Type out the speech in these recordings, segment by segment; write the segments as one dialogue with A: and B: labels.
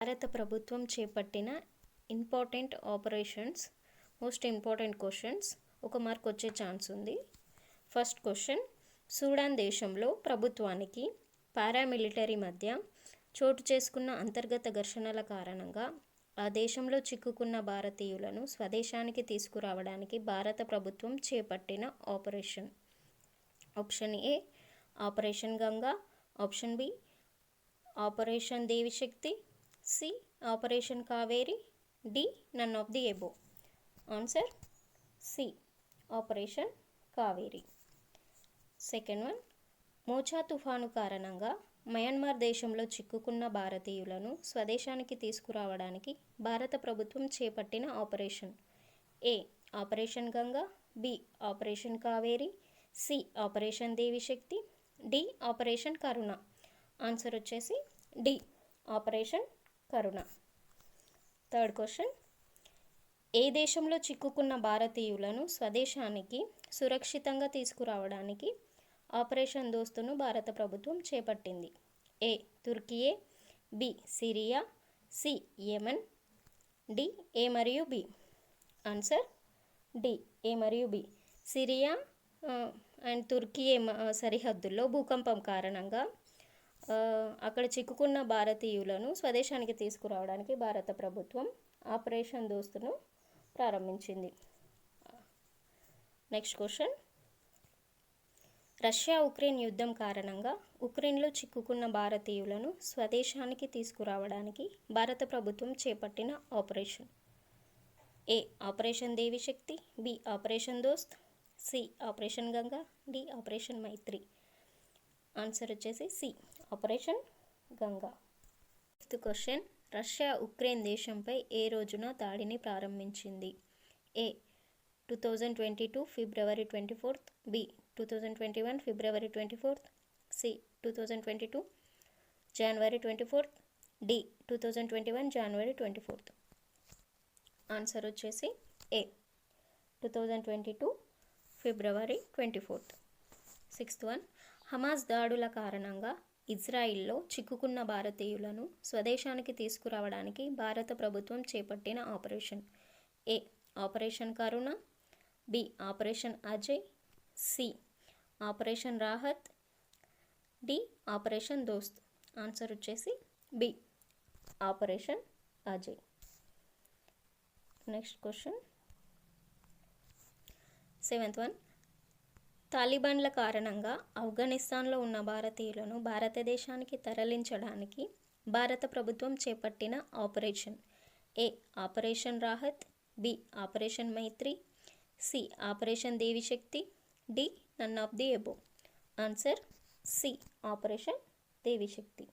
A: భారత ప్రభుత్వం చేపట్టిన important operations most important questions ఒక మార్క్ వచ్చే ఛాన్స్ ఉంది. ఫస్ట్ క్వశ్చన్ సూడాన్ దేశంలో ప్రభుత్వానికి పారామిలిటరీ మధ్య చోటు చేసుకున్న అంతర్గత ఘర్షణల కారణంగా ఆ దేశంలో చిక్కుకున్న భారతీయులను స్వదేశానికి తీసుకురావడానికి భారత ప్రభుత్వం చేపట్టిన operation. Option A operation Ganga. Option B operation Devi Shakti C operation Kaveri D none of the above answer C operation Kaveri. Second one Mocha తుఫాను కారణంగా మయన్మార్ దేశంలో చిక్కుకున్న భారతీయులను స్వదేశానికి తీసుకురావడానికి భారత ప్రభుత్వం చేపట్టిన operation. A operation Ganga B operation Kaveri C operation Devi Shakti D operation Karuna. Answer వచ్చేసి D operation Karuna. Third question ఏ దేశంలో చిక్కుకున్న భారతీయులను స్వదేశానికి సురక్షితంగా తీసుకురావడానికి ఆపరేషన్ దోస్తును భారత ప్రభుత్వం చేపట్టింది? A Turkiye. B Syria. C Yemen. D A మరియు బి? ఆన్సర్ డి ఏ మరియు బి. సిరియా అండ్ తుర్కియే మ- సరిహద్దుల్లో భూకంపం కారణంగా అక్కడ చిక్కుకున్న భారతీయులను స్వదేశానికి తీసుకురావడానికి భారత ప్రభుత్వం ఆపరేషన్ దోస్తును ప్రారంభించింది. Next question. రష్యా ఉక్రెయిన్ యుద్ధం కారణంగా ఉక్రెయిన్లో చిక్కుకున్న భారతీయులను స్వదేశానికి తీసుకురావడానికి భారత ప్రభుత్వం చేపట్టిన operation. A operation Devi Shakti B operation Dost C operation Ganga D operation Maitri. Answer వచ్చేసి C. Operation Ganga. Fifth question Russia Ukraine దేశంపై ఏ రోజున దాడిని ప్రారంభించింది? A two thousand twenty two February twenty fourth B two thousand twenty one February twenty fourth C two thousand twenty two January twenty fourth D two thousand twenty one January twenty fourth answer వచ్చేసి A two thousand twenty two February twenty fourth sixth one Hamas దాడుల కారణంగా ఇజ్రాయిల్లో చిక్కుకున్న భారతీయులను స్వదేశానికి తీసుకురావడానికి భారత ప్రభుత్వం చేపట్టిన operation. A. Operation Karuna B. Operation Ajay C. Operation Rahat D. Operation Dost. Answer వచ్చేసి B. Operation Ajay. Next question. Seventh one. తాలిబాన్ల కారణంగా ఆఫ్ఘనిస్తాన్లో ఉన్న భారతీయులను భారతదేశానికి తరలించడానికి భారత ప్రభుత్వం చేపట్టిన operation A operation Rahat B operation Maitri C operation Devi Shakti D none of the above answer C operation Devi Shakti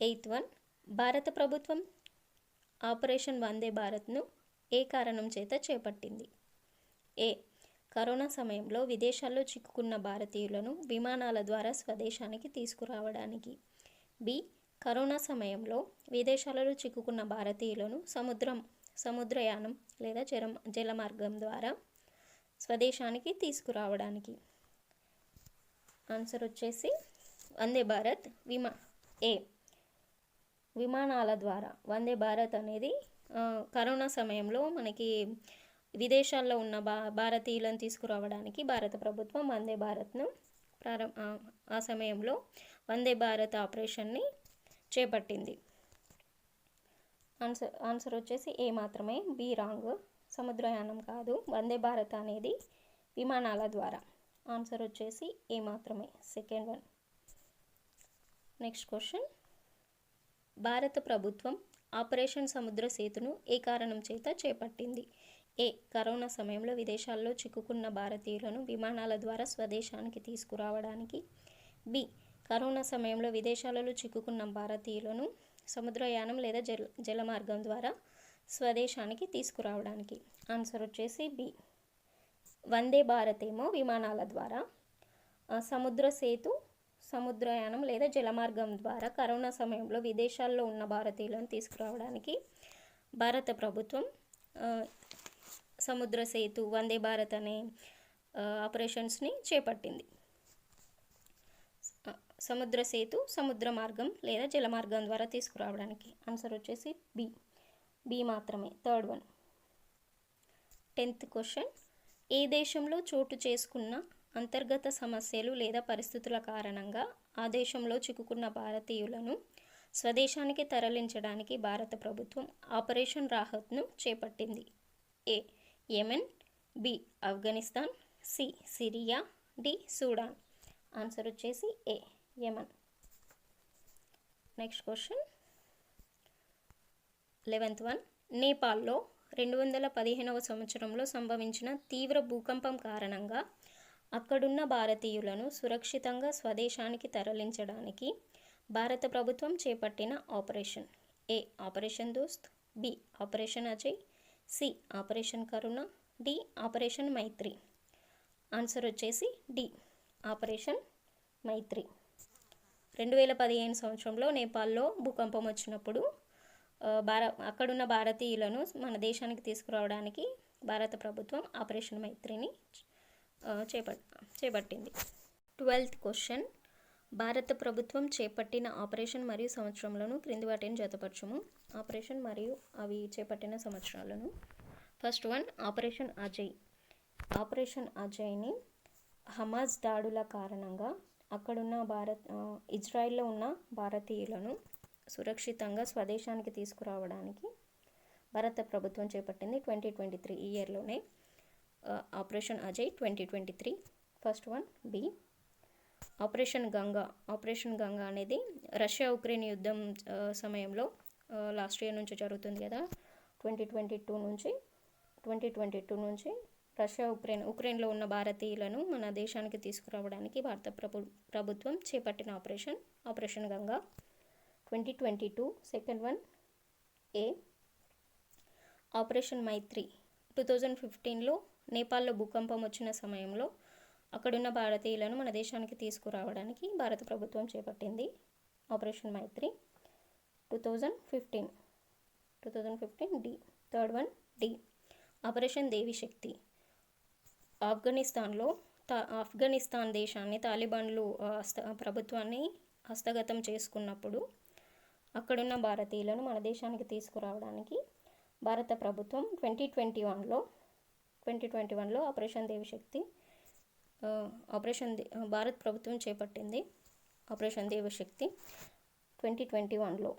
A: eighth one భారత ప్రభుత్వం ఆపరేషన్ వందే భారత్ను ఏ కారణం చేత చేపట్టింది? ఏ కరోనా సమయంలో విదేశాల్లో చిక్కుకున్న భారతీయులను విమానాల ద్వారా స్వదేశానికి తీసుకురావడానికి. బి. కరోనా సమయంలో విదేశాలలో చిక్కుకున్న భారతీయులను సముద్రం సముద్రయానం లేదా జల జలమార్గం ద్వారా స్వదేశానికి తీసుకురావడానికి. ఆన్సర్ వచ్చేసి వందే భారత్ విమా ఏ. విమానాల ద్వారా. వందే భారత్ అనేది కరోనా సమయంలో మనకి విదేశాల్లో ఉన్న భా భారతీయులను తీసుకురావడానికి భారత ప్రభుత్వం వందే భారత్ను ప్రారంభ ఆ, ఆ సమయంలో వందే భారత్ ఆపరేషన్ని చేపట్టింది. ఆన్సర్ ఆన్సర్ వచ్చేసి ఏ మాత్రమే బి రాంగ్. సముద్రయానం కాదు. వందే భారత్ అనేది విమానాల ద్వారా. ఆన్సర్ వచ్చేసి ఏ మాత్రమే సెకండ్ వన్. Next question. భారత ప్రభుత్వం ఆపరేషన్ సముద్ర సేతును ఏ కారణం చేత చేపట్టింది? ఏ కరోనా సమయంలో విదేశాల్లో చిక్కుకున్న భారతీయులను విమానాల ద్వారా స్వదేశానికి తీసుకురావడానికి. బి కరోనా సమయంలో విదేశాలలో చిక్కుకున్న భారతీయులను సముద్రయానం లేదా జల జలమార్గం ద్వారా స్వదేశానికి తీసుకురావడానికి. ఆన్సర్ వచ్చేసి బి. వందే భారత్ ఏమో విమానాల ద్వారా. సముద్ర సేతు సముద్రయానం లేదా జలమార్గం ద్వారా కరోనా సమయంలో విదేశాల్లో ఉన్న భారతీయులను తీసుకురావడానికి భారత ప్రభుత్వం సముద్ర సేతు వందే భారత్ అనే ఆపరేషన్స్ని చేపట్టింది. సముద్ర సేతు సముద్ర మార్గం లేదా జల మార్గం ద్వారా తీసుకురావడానికి. ఆన్సర్ వచ్చేసి బి బి మాత్రమే థర్డ్ వన్ టెన్త్ క్వశ్చన్ ఏ దేశంలో చోటు చేసుకున్న అంతర్గత సమస్యలు లేదా పరిస్థితుల కారణంగా ఆ దేశంలో చిక్కుకున్న భారతీయులను స్వదేశానికి తరలించడానికి భారత ప్రభుత్వం ఆపరేషన్ రాహత్ను చేపట్టింది? A Yemen B Afghanistan C Syria D Sudan. Answer వచ్చేసి A Yemen. Next question eleventh one నేపాల్లో రెండు వందల పదిహేనవ సంవత్సరంలో సంభవించిన తీవ్ర భూకంపం కారణంగా అక్కడున్న భారతీయులను సురక్షితంగా స్వదేశానికి తరలించడానికి భారత ప్రభుత్వం చేపట్టిన operation. A operation Dost B operation Ajay C operation Karuna D operation Maitri. Answer వచ్చేసి డి ఆపరేషన్ మైత్రి. రెండు వేల పదిహేను సంవత్సరంలో నేపాల్లో భూకంపం వచ్చినప్పుడు భార అక్కడున్న భారతీయులను మన దేశానికి తీసుకురావడానికి భారత ప్రభుత్వం ఆపరేషన్ మైత్రిని చేపట్ చేపట్టింది. Twelfth question. భారత ప్రభుత్వం చేపట్టిన ఆపరేషన్ మరియు సంవత్సరంలోను క్రింది వాటిని జతపరచము. ఆపరేషన్ మరియు అవి చేపట్టిన సంవత్సరాలను. First one operation Ajay. Operation అజయ్ని Hamas దాడుల కారణంగా అక్కడున్న భారత్ ఇజ్రాయిల్లో ఉన్న భారతీయులను సురక్షితంగా స్వదేశానికి తీసుకురావడానికి భారత ప్రభుత్వం చేపట్టింది ట్వంటీ ట్వంటీ త్రీ ఈ ఇయర్లోనే operation Ajay twenty twenty three. First one B operation Ganga operation Ganga అనేది రష్యా ఉక్రెయిన్ యుద్ధం సమయంలో లాస్ట్ ఇయర్ నుంచి జరుగుతుంది కదా ట్వంటీ ట్వంటీ టూ నుంచి ట్వంటీ ట్వంటీ టూ నుంచి రష్యా ఉక్రెయిన్ ఉక్రెయిన్లో ఉన్న భారతీయులను మన దేశానికి తీసుకురావడానికి భారత ప్రభు ప్రభుత్వం చేపట్టిన operation operation Ganga. Twenty twenty two second one A operation Maitri. Two thousand ఫిఫ్టీన్లో నేపాల్లో భూకంపం వచ్చిన సమయంలో అక్కడున్న భారతీయులను మన దేశానికి తీసుకురావడానికి భారత ప్రభుత్వం చేపట్టింది operation Maitri two thousand fifteen two thousand fifteen D third one D. Operation Devi Shakti ఆఫ్ఘనిస్తాన్లో తా ఆఫ్ఘనిస్తాన్ దేశాన్ని తాలిబాన్లు హస్త ప్రభుత్వాన్ని హస్తగతం చేసుకున్నప్పుడు అక్కడున్న భారతీయులను మన దేశానికి తీసుకురావడానికి భారత ప్రభుత్వం ట్వంటీ ట్వంటీ వన్లో ట్వంటీ ట్వంటీ వన్లో ఆపరేషన్ దేవిశక్తి ఆపరేషన్ భారత్ ప్రభుత్వం చేపట్టింది ఆపరేషన్ దేవశక్తి ట్వంటీ ట్వంటీ వన్లో.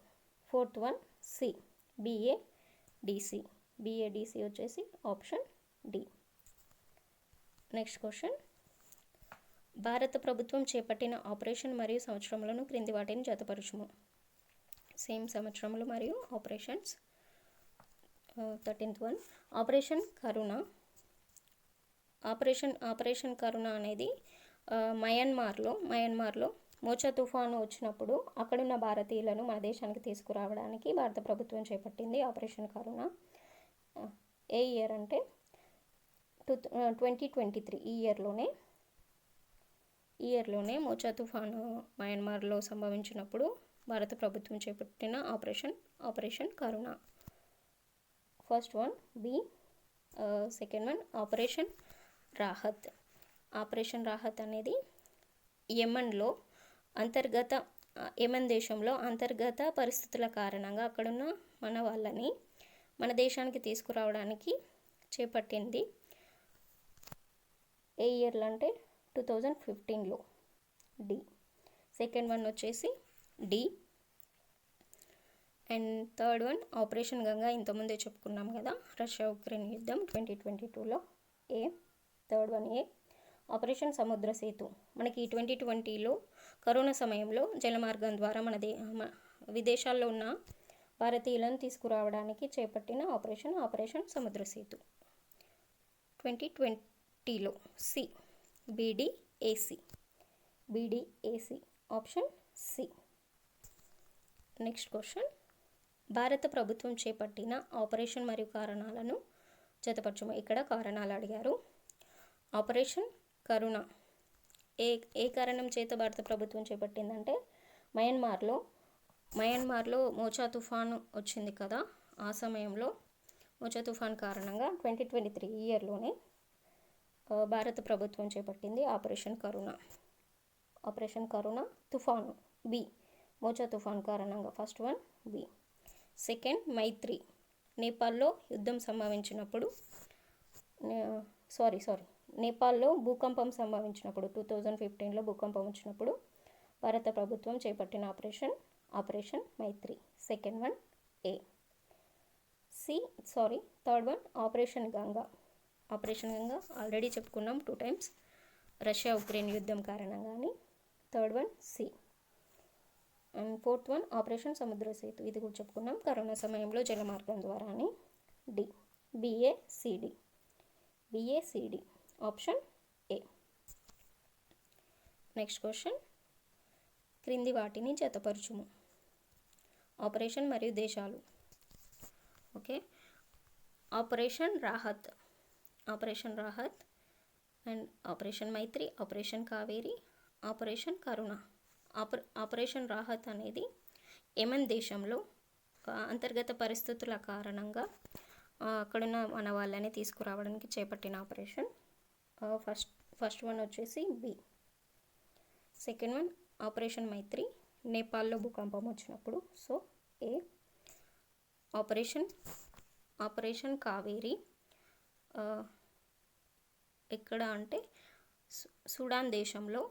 A: Fourth one C BADC BADC వచ్చేసి ఆప్షన్ డి. Next question. భారత ప్రభుత్వం చేపట్టిన ఆపరేషన్ మరియు సంవత్సరములను క్రింది వాటిని జతపరచుము. సేమ్ సంవత్సరములు మరియు operations. Thirteenth one. Operation Karuna. Operation operation Karuna అనేది మయన్మార్లో మయన్మార్లో మోచా తుఫాను వచ్చినప్పుడు అక్కడున్న భారతీయులను మన దేశానికి తీసుకురావడానికి భారత ప్రభుత్వం చేపట్టింది ఆపరేషన్ కరుణ. ఏ ఇయర్ అంటే టూ ట్వంటీ ట్వంటీ త్రీ ఈ ఇయర్లోనే ఈ ఇయర్లోనే మోచా తుఫాను మయన్మార్లో సంభవించినప్పుడు భారత ప్రభుత్వం చేపట్టిన operation operation Karuna. First one B second one operation Rahat. Operation Rahat అనేది యెమన్లో అంతర్గత యమన్ దేశంలో అంతర్గత పరిస్థితుల కారణంగా అక్కడున్న మన వాళ్ళని మన దేశానికి తీసుకురావడానికి చేపట్టింది ఏ ఇయర్లో అంటే టూ థౌజండ్ ఫిఫ్టీన్లో. డి. సెకండ్ వన్ వచ్చేసి D. And third one operation Ganga ఇంతకుముందే చెప్పుకున్నాం కదా రష్యా ఉక్రెయిన్ యుద్ధం ట్వంటీ ట్వంటీ టూలో. A. Third one A operation Samudra Setu. మనకి ట్వంటీ ట్వంటీలో కరోనా సమయంలో జలమార్గం ద్వారా మన దే విదేశాల్లో ఉన్న భారతీయులను తీసుకురావడానికి చేపట్టిన operation operation Samudra Setu. Twenty ట్వంటీలో C B D A C B D A C option C. Next question. భారత ప్రభుత్వం చేపట్టిన ఆపరేషన్ మరియు కారణాలను జతపరచము. ఇక్కడ కారణాలు అడిగారు. ఆపరేషన్ కరుణ. ఏ ఏ కారణం చేత భారత ప్రభుత్వం చేపట్టిందంటే మయన్మార్లో మయన్మార్లో మోచా తుఫాను వచ్చింది కదా ఆ సమయంలో మోచా తుఫాన్ కారణంగా ట్వంటీ ట్వంటీ త్రీ ఇయర్లోనే భారత ప్రభుత్వం చేపట్టింది ఆపరేషన్ కరుణ. ఆపరేషన్ కరుణ తుఫాను బి. మోచా తుఫాన్ కారణంగా first one B. Second Maitri. నేపాల్లో యుద్ధం సంభవించినప్పుడు సారీ సారీ. నేపాల్లో భూకంపం సంభవించినప్పుడు టూ థౌజండ్ ఫిఫ్టీన్లో భూకంపం వచ్చినప్పుడు భారత ప్రభుత్వం చేపట్టిన operation operation Maitri second one A. C sorry third one operation Ganga. Operation Ganga already చెప్పుకున్నాం టూ టైమ్స్. రష్యా ఉక్రెయిన్ యుద్ధం కారణంగాని third one C. And fourth one operation Samudra Setu. ఇది కూడా చెప్పుకున్నాం. కరోనా సమయంలో జలమార్గం ద్వారా అని D. B A C D B A C D option A next question క్రింది వాటిని జతపరచుము. ఆపరేషన్ మరియు దేశాలు. Okay operation Rahat operation Rahat and operation Maitri operation Kaveri operation Karuna ఆపర operation Rahat అనేది యమన్ దేశంలో అంతర్గత పరిస్థితుల కారణంగా అక్కడున్న మన వాళ్ళని తీసుకురావడానికి చేపట్టిన ఆపరేషన్ ఫస్ట్ ఫస్ట్ వన్ వచ్చేసి B. Second one operation Maitri నేపాల్లో భూకంపం వచ్చినప్పుడు. So A? Operation operation Kaveri. ఎక్కడ అంటే సుడాన్ దేశంలో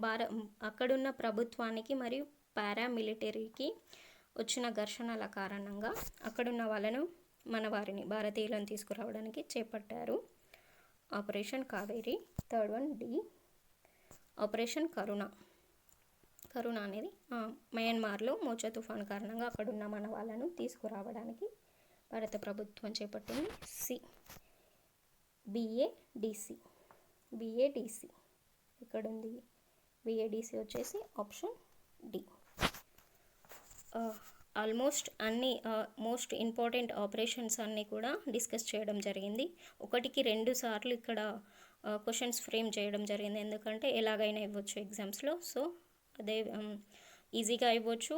A: భార అక్కడున్న ప్రభుత్వానికి మరియు పారామిలిటరీకి వచ్చిన ఘర్షణల కారణంగా అక్కడున్న వాళ్ళను మన వారిని భారతీయులను తీసుకురావడానికి చేపట్టారు. Operation Kaveri third one D operation Karuna. Karuna అనేది మయన్మార్లో మోచా తుఫాన్ కారణంగా అక్కడున్న మన వాళ్ళను తీసుకురావడానికి భారత ప్రభుత్వం చేపట్టింది సి బిఏడిసి బిఏడిసి ఇక్కడ ఉంది బిఏడిసి వచ్చేసి ఆప్షన్ డి. ఆల్మోస్ట్ అన్ని మోస్ట్ ఇంపార్టెంట్ ఆపరేషన్స్ అన్నీ కూడా డిస్కస్ చేయడం జరిగింది. ఒకటికి రెండు సార్లు ఇక్కడ క్వశ్చన్స్ ఫ్రేమ్ చేయడం జరిగింది. ఎందుకంటే ఎలాగైనా ఇవ్వచ్చు ఎగ్జామ్స్లో సో అదే ఈజీగా ఇవ్వచ్చు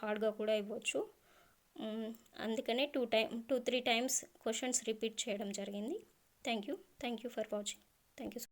A: హార్డ్గా కూడా ఇవ్వచ్చు. అందుకనే two time two three times questions repeat చేయడం జరిగింది. Thank you. Thank you for watching. Thank you